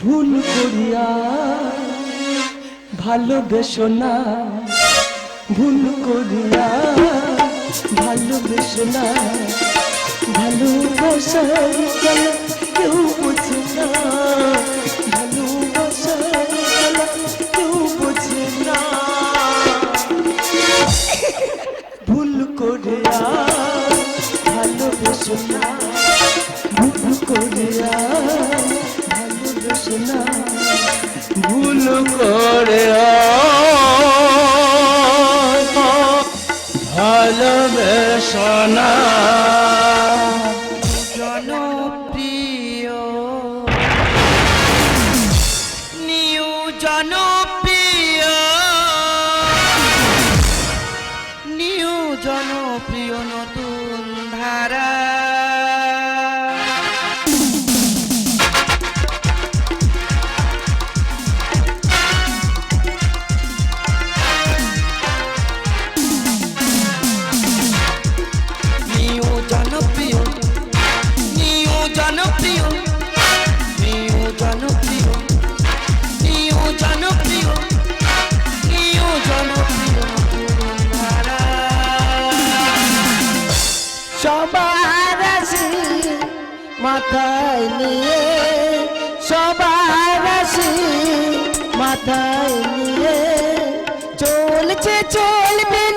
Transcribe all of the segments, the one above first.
ভুল করিয়া ভালোবেসো না, ভুল করিয়া ভালোবেসো না ভালোবাসার জ্বালা কেউ বোঝে না ভালোবাসার না। ভুল করিয়া ভালোবেসো না। ভুল করে ভালোবেসো মাথায় নিয়ে সবার আসি মাথায় নিয়ে চলছে চলবে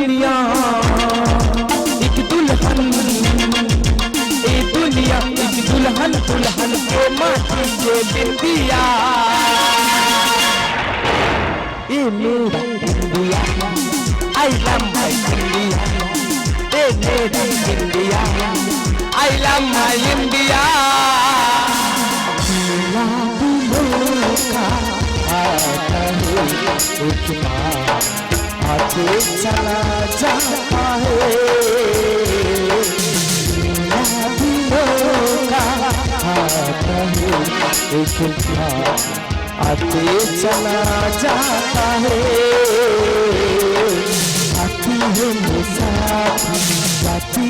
दुनिया एक दुल्हन ये दुनिया एक दुल्हन दुल्हन को माथे के बिंदिया ये मेरा India I love my India ये मेरा India I love my India दिलों का आता है एक से चला जाता आते चला जाता है आती है मुसाफ जाती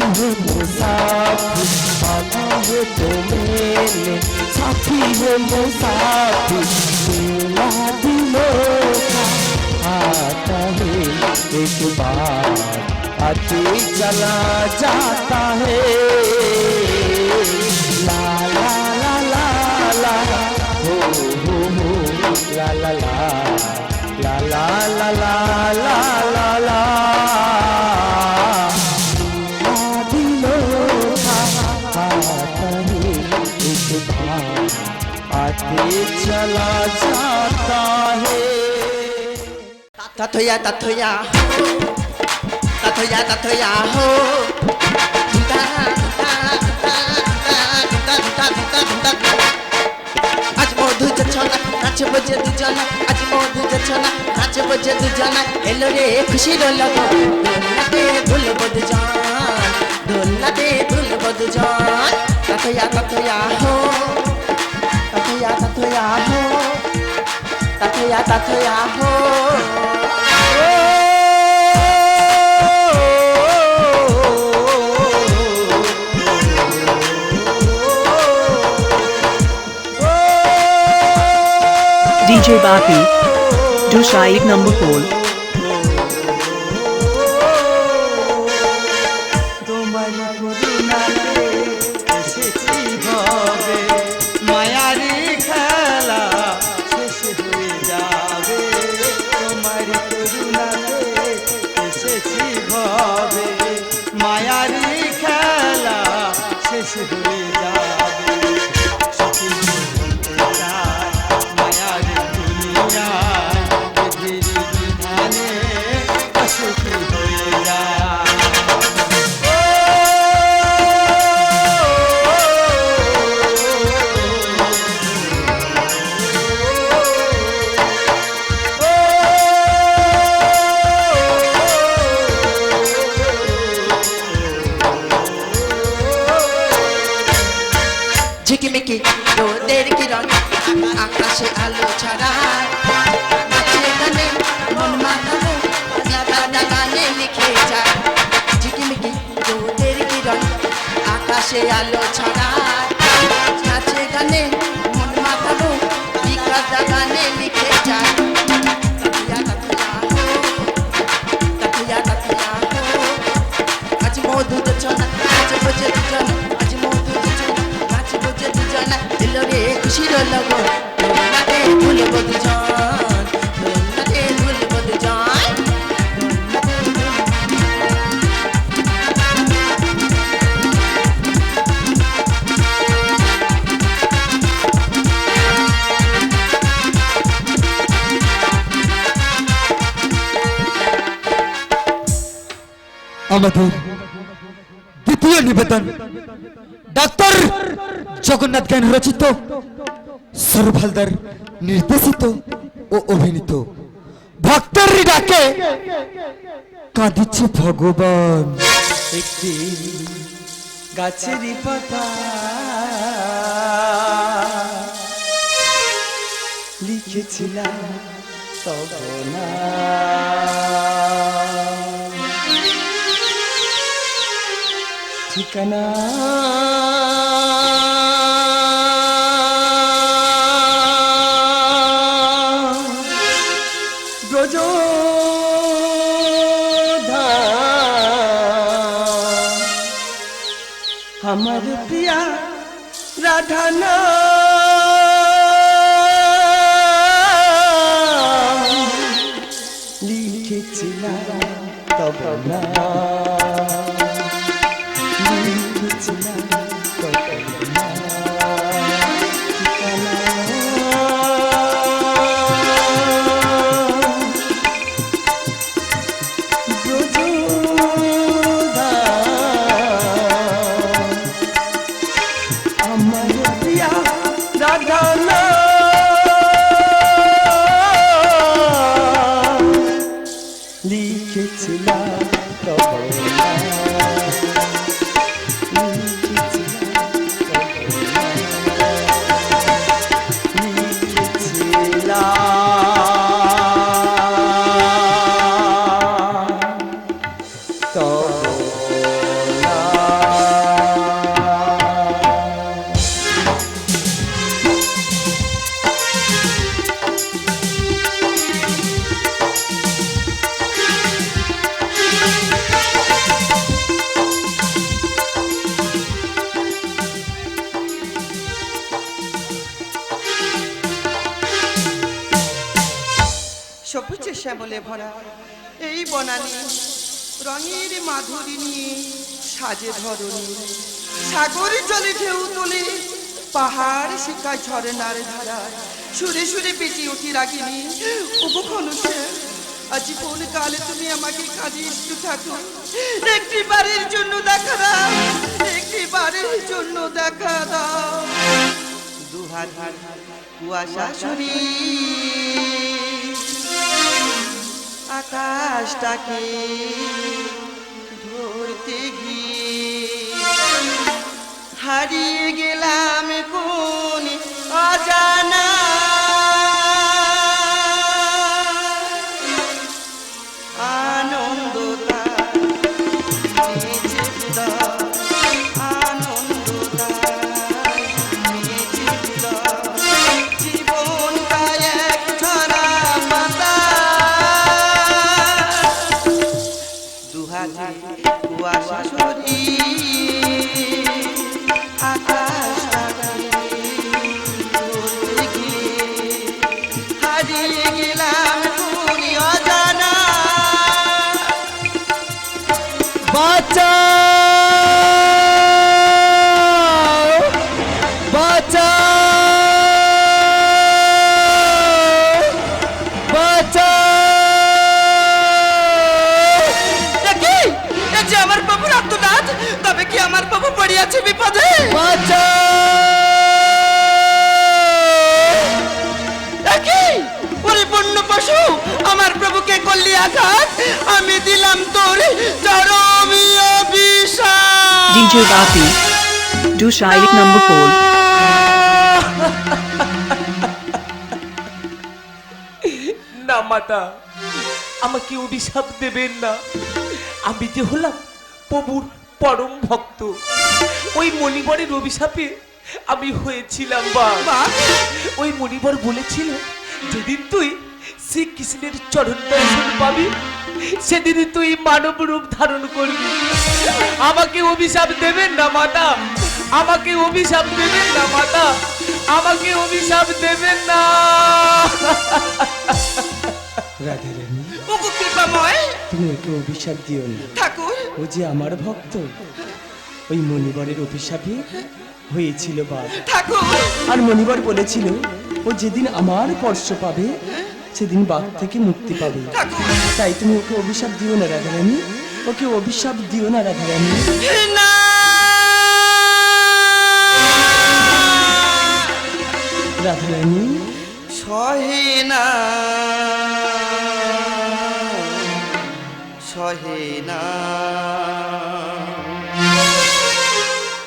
है तो मेरे साथी है मुसाफ मेरा दिलों का आता है एक बार आते चला जाता है ला ला ला ला ला हो हो हो ला ला ला ला ला ला ला ला ला ला है आते चला जाता है তাথয়া তাথয়া তাথয়া তাথয়া হো আজ মধু ছনা নাচ বজে দুজনা আজ মধু ছনা নাচ বজে দুজনা এলো রে খুশির লগো দোলনাতে দুলব দুজন দোলনাতে দুলব দুজন তাথয়া তাথয়া হো তাথয়া তাথয়া হো DJ Bapi. Do Shaib number 4. তোমার করুণাতে ঝিলিমিলি খেয়ে যায়। ঝিকিমিকি রোদের কিরণ আকাশে আলো ছড়া আমাদের দ্বিতীয় নিবেদন। ডাক্তার জগন্নাথ জ্ঞান রচিত সৌরভ নির্দেশিত ও অভিনীত। ভক্তের ডাকে কাঁদিচ্ছে ভগবান। একটি গাছেরই পাতা লিখেছিলাম তব ঠিকানা। ব্রজ আমার প্রিয়া রাধা সবুজে শ্যামলে ভরা। এই বনানি রঙের মাধুরী নিয়ে সাজে ধরণী। সাগরে জলে ঢেউ তোলে, পাহাড় শিকায় ঝরনার ধারা। সুরে সুরে বেঁচে উঠি রাগিনী উপখনুষে আজীবন কালে তুমি আমাকে কাজে একটু থাকো। একটি বারের জন্য দেখা দাও, একটি বারের জন্য দেখা দাও। দুহাত, কুয়াশা, শুনি। আকাশটাকে ধরতে গিয়ে হারিয়ে গেলাম কোন অজানা DJ Bapi. Dusha एक number four. না মাতা আমাকে অভিশাপ দেবেন না আমি যে হলাম প্রভুর পরম ভক্ত ওই মণিবরের অভিশাপে আমি হয়েছিলাম বা ওই মণিবর বলেছিল যেদিন তুই শ্রীকৃষ্ণের চরণ দর্শন পাবি। সেদিন তুই মানব রূপ ধারণ করবি। আমাকে অভিশাপ দেবেন না মাতা। আমাকে অভিশাপ দেবেন না মাতা। আমাকে অভিশাপ দেবেন না। তুমি ওকে অভিশাপ দিও না। ঠাকুর। ও যে আমার ভক্ত ওই মণিবরের অভিশাপে হয়েছিল বাদ ঠাকুর। আর মণিবর বলেছিল ও যেদিন আমার স্পর্শ পাবে সেদিন বাঘ থেকে মুক্তি পাবে। তাই তুমি ওকে অভিশাপ দিও না রাধারানী ওকে অভিশাপ দিও না রাধারানী না রাধারানী সহে না সহে না।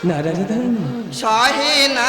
না রাধারানী সহে না।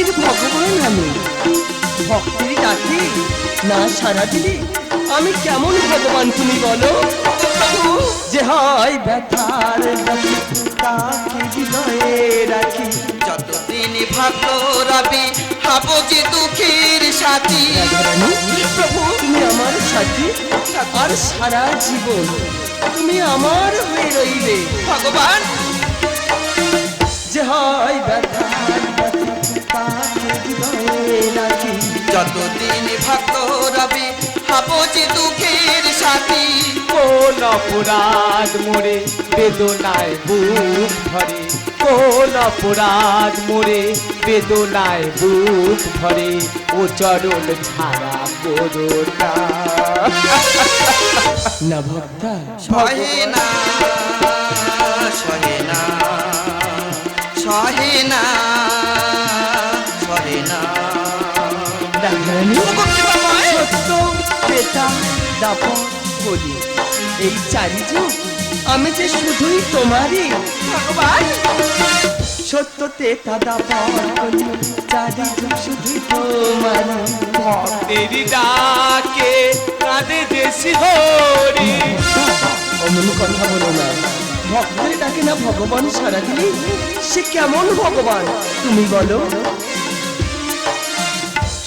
ভক্তির ভগবান আমি। ভক্তির ডাকি না সারা দিলি আমি কেমন ভগবান তুমি বলো? যে হয় ব্যথার তাকে হৃদয়ে রাখি। যতদিন রবি যে দুঃখের সাথী। প্রভু তুমি আমার সাথী আর সারা জীবন তুমি আমার হয়ে রইলে। ভগবান! যে হয় ব্যথার ব্যথা, যতদিন ভক্ত রবি হব যে দুঃখের সাথী। কোন অপরাধ মোরে বেদনায় বুক ভরে? কোন অপরাধ মোরে বেদনায় বুক ভরে? ও চরণ ছাড়া করোনা না ভক্তা? সহে না সহে না সহে না। সহে না। সত্য পেতা দাপন বলি এই চারি যুগ আমি যে শুধুই তোমারই। ভগবান! সত্য তেতা দাপন বলি চারি যুগ শুধুই তোমারই ভক্তেরই ডাকে কাঁদে যে শিহরি অমন কথা বলো না। ভক্তের ডাকে না ভগবান সারা দিলি? সে কেমন ভগবান? তুমি বলো।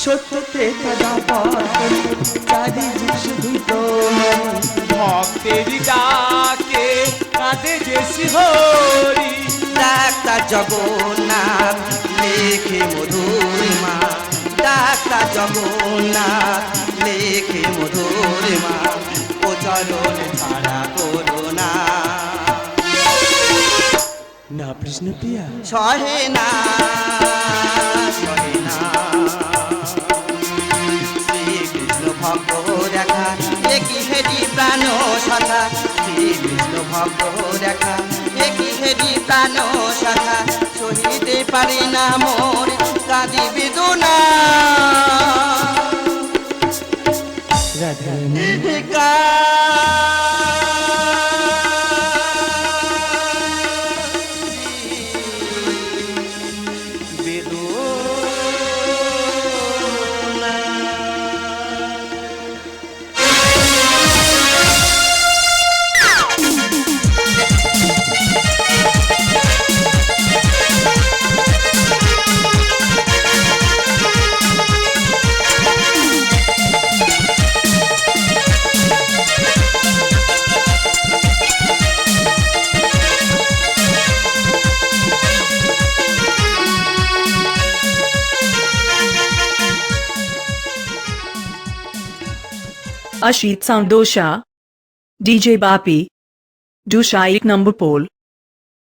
সত্য তেতা দাপন বলি চারি তোমারই ভক্তেরই ডাকে কাঁদে যে শিহরি ডাক্তার জগন্নাথ লেখে মধুরিমা ডাক্তার জগন্নাথ লেখে মধুরিমা ও চরণ ছাড়া করোনা না। কৃষ্ণ প্রিয়া। সহে না ভক্ত দেখা একই হেরি প্রাণ শাখা শ্রীকৃষ্ণ ভক্ত দেখা একই হেরি প্রাণ শাখা সহিতে পারি না মোর কাঁদি বেদনা। Radharani Ashit Sound Dosha DJ Bapi Dusha 1 number pole